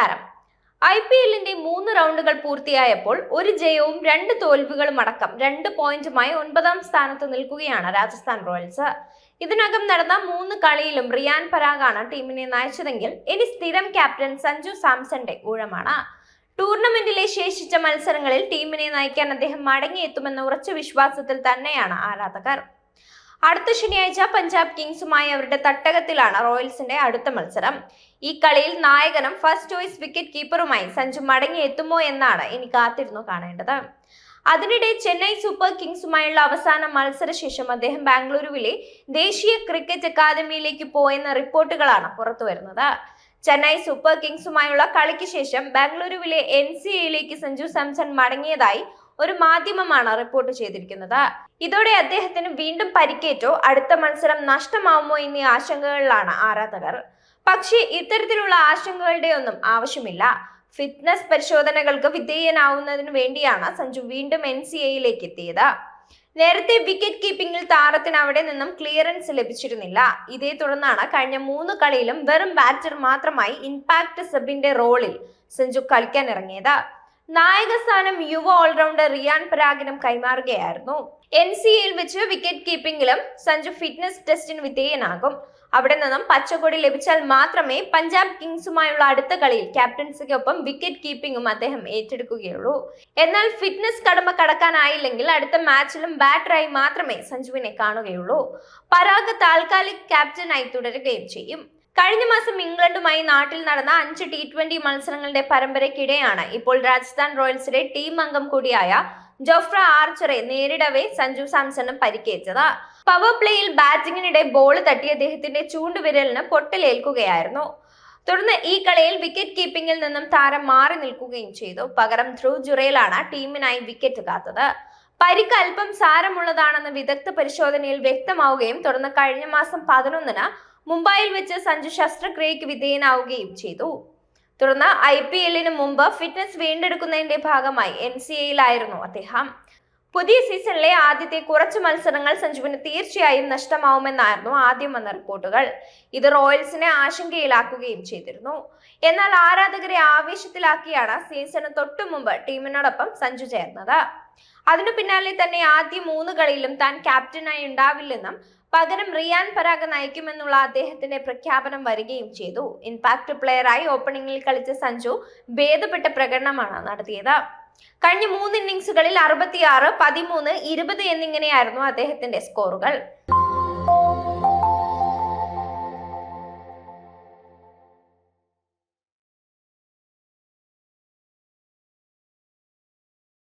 നമസ്കാരം. I P എല്ലിന്റെ മൂന്ന് റൗണ്ടുകൾ പൂർത്തിയായപ്പോൾ ഒരു ജയവും രണ്ട് തോൽവികളും അടക്കം രണ്ട് പോയിന്റുമായി ഒൻപതാം സ്ഥാനത്ത് നിൽക്കുകയാണ് രാജസ്ഥാൻ റോയൽസ്. ഇതിനകം നടന്ന മൂന്ന് കളിയിലും റിയാൻ പരാഗാണ് ടീമിനെ നയിച്ചതെങ്കിൽ ഇനി സ്ഥിരം ക്യാപ്റ്റൻ സഞ്ജു സാംസന്റെ ഊഴമാണ്. ടൂർണമെന്റിലെ ശേഷിച്ച മത്സരങ്ങളിൽ ടീമിനെ നയിക്കാൻ അദ്ദേഹം മടങ്ങിയെത്തുമെന്ന ഉറച്ച വിശ്വാസത്തിൽ തന്നെയാണ് ആരാധകർ. അടുത്ത ശനിയാഴ്ച പഞ്ചാബ് കിങ്സുമായി അവരുടെ തട്ടകത്തിലാണ് റോയൽസിന്റെ അടുത്ത മത്സരം. ഈ കളിയിൽ നായകനും ഫസ്റ്റ് ചോയ്സ് വിക്കറ്റ് കീപ്പറുമായി സഞ്ജു മടങ്ങിയെത്തുമോ എന്നാണ് ഇനി കാത്തിരുന്നു കാണേണ്ടത്. അതിനിടെ ചെന്നൈ സൂപ്പർ കിങ്സുമായുള്ള അവസാന മത്സരശേഷം അദ്ദേഹം ബാംഗ്ലൂരുവിലെ ദേശീയ ക്രിക്കറ്റ് അക്കാദമിയിലേക്ക് പോയെന്ന റിപ്പോർട്ടുകളാണ് പുറത്തുവരുന്നത്. ചെന്നൈ സൂപ്പർ കിങ്സുമായുള്ള കളിക്ക് ശേഷം ബാംഗ്ലൂരുവിലെ എൻ സി എയിലേക്ക് സഞ്ജു സാംസൺ മടങ്ങിയതായി ഒരു മാധ്യമമാണ് റിപ്പോർട്ട് ചെയ്തിരിക്കുന്നത്. ഇതോടെ അദ്ദേഹത്തിന് വീണ്ടും പരിക്കേറ്റോ അടുത്ത മത്സരം നഷ്ടമാവുമോ എന്നീ ആശങ്കകളിലാണ് ആരാധകർ. പക്ഷേ ഇത്തരത്തിലുള്ള ആശങ്കകളുടെ ഒന്നും ആവശ്യമില്ല. ഫിറ്റ്നസ് പരിശോധനകൾക്ക് വിധേയനാവുന്നതിന് വേണ്ടിയാണ് സഞ്ജു വീണ്ടും എൻ സി എയിലേക്ക് എത്തിയത്. നേരത്തെ വിക്കറ്റ് കീപ്പിംഗിൽ താരത്തിന് അവിടെ നിന്നും ക്ലിയറൻസ് ലഭിച്ചിരുന്നില്ല. ഇതേ തുടർന്നാണ് കഴിഞ്ഞ മൂന്ന് കളിയിലും വെറും ബാറ്റർ മാത്രമായി ഇമ്പാക്ട് സബിന്റെ റോളിൽ സഞ്ജു കളിക്കാൻ ഇറങ്ങിയത് നായക സ്ഥാനം യുവ ഓൾറൗണ്ടർ റിയാൻ പരാഗിനും കൈമാറുകയായിരുന്നു. എൻ സി എയിൽ വെച്ച് വിക്കറ്റ് കീപ്പിംഗിലും സഞ്ജു ഫിറ്റ്നസ് ടെസ്റ്റിന് വിധേയനാകും. അവിടെ നിന്നും പച്ചക്കൊടി ലഭിച്ചാൽ മാത്രമേ പഞ്ചാബ് കിങ്സുമായുള്ള അടുത്ത കളിയിൽ ക്യാപ്റ്റൻസിക്കൊപ്പം വിക്കറ്റ് കീപ്പിംഗും അദ്ദേഹം ഏറ്റെടുക്കുകയുള്ളൂ. എന്നാൽ ഫിറ്റ്നസ് കടമ കടക്കാനായില്ലെങ്കിൽ അടുത്ത മാച്ചിലും ബാറ്ററായി മാത്രമേ സഞ്ജുവിനെ കാണുകയുള്ളൂ. പരാഗ് താൽക്കാലിക ക്യാപ്റ്റനായി തുടരുകയും ചെയ്യും. കഴിഞ്ഞ മാസം ഇംഗ്ലണ്ടുമായി നാട്ടിൽ നടന്ന അഞ്ച് ടി ട്വന്റി മത്സരങ്ങളുടെ പരമ്പരയ്ക്കിടെയാണ് ഇപ്പോൾ രാജസ്ഥാൻ റോയൽസിലെ ടീം അംഗം കൂടിയായ ജോഫ്ര ആർച്ചറെ നേരിടവേ സഞ്ജു സാംസണും പരിക്കേറ്റത്. പവർ പ്ലേയിൽ ബാറ്റിംഗിനിടെ ബോൾ തട്ടി അദ്ദേഹത്തിന്റെ ചൂണ്ടുവിരലിന് പൊട്ടലേൽക്കുകയായിരുന്നു. തുടർന്ന് ഈ കളിയിൽ വിക്കറ്റ് കീപ്പിംഗിൽ നിന്നും താരം മാറി നിൽക്കുകയും ചെയ്തു. പകരം ധ്രുവ് ജുറയിലാണ് ടീമിനായി വിക്കറ്റ് കാത്തത്. പരിക്ക് അല്പം സാരമുള്ളതാണെന്ന് വിദഗ്ധ പരിശോധനയിൽ വ്യക്തമാവുകയും തുടർന്ന് കഴിഞ്ഞ മാസം പതിനൊന്നിന് മുംബൈയിൽ വെച്ച് സഞ്ജു ശസ്ത്രക്രിയയ്ക്ക് വിധേയനാവുകയും ചെയ്തു. തുടർന്ന് ഐ പി എല്ലിന് മുമ്പ് ഫിറ്റ്നസ് വീണ്ടെടുക്കുന്നതിന്റെ ഭാഗമായി എൻ സി എയിലായിരുന്നു അദ്ദേഹം. പുതിയ സീസണിലെ ആദ്യത്തെ കുറച്ച് മത്സരങ്ങൾ സഞ്ജുവിന് തീർച്ചയായും നഷ്ടമാവുമെന്നായിരുന്നു ആദ്യം വന്ന റിപ്പോർട്ടുകൾ. ഇത് റോയൽസിനെ ആശങ്കയിലാക്കുകയും ചെയ്തിരുന്നു. എന്നാൽ ആരാധകരെ ആവേശത്തിലാക്കിയാണ് സീസണ് തൊട്ടു മുമ്പ് ടീമിനോടൊപ്പം സഞ്ജു ചേർന്നത്. അതിനു പിന്നാലെ തന്നെ ആദ്യ മൂന്ന് കളിയിലും താൻ ക്യാപ്റ്റനായി ഉണ്ടാവില്ലെന്നും പകരം റിയാൻ പരാഗ് നയിക്കുമെന്നുള്ള അദ്ദേഹത്തിന്റെ പ്രഖ്യാപനം വരികയും ചെയ്തു. ഇൻപാക്ട് പ്ലെയറായി ഓപ്പണിംഗിൽ കളിച്ച സഞ്ജു ഭേദപ്പെട്ട പ്രകടനമാണ് നടത്തിയത്. കഴിഞ്ഞ മൂന്ന് ഇന്നിംഗ്സുകളിൽ അറുപത്തിയാറ് പതിമൂന്ന് ഇരുപത് എന്നിങ്ങനെയായിരുന്നു അദ്ദേഹത്തിന്റെ സ്കോറുകൾ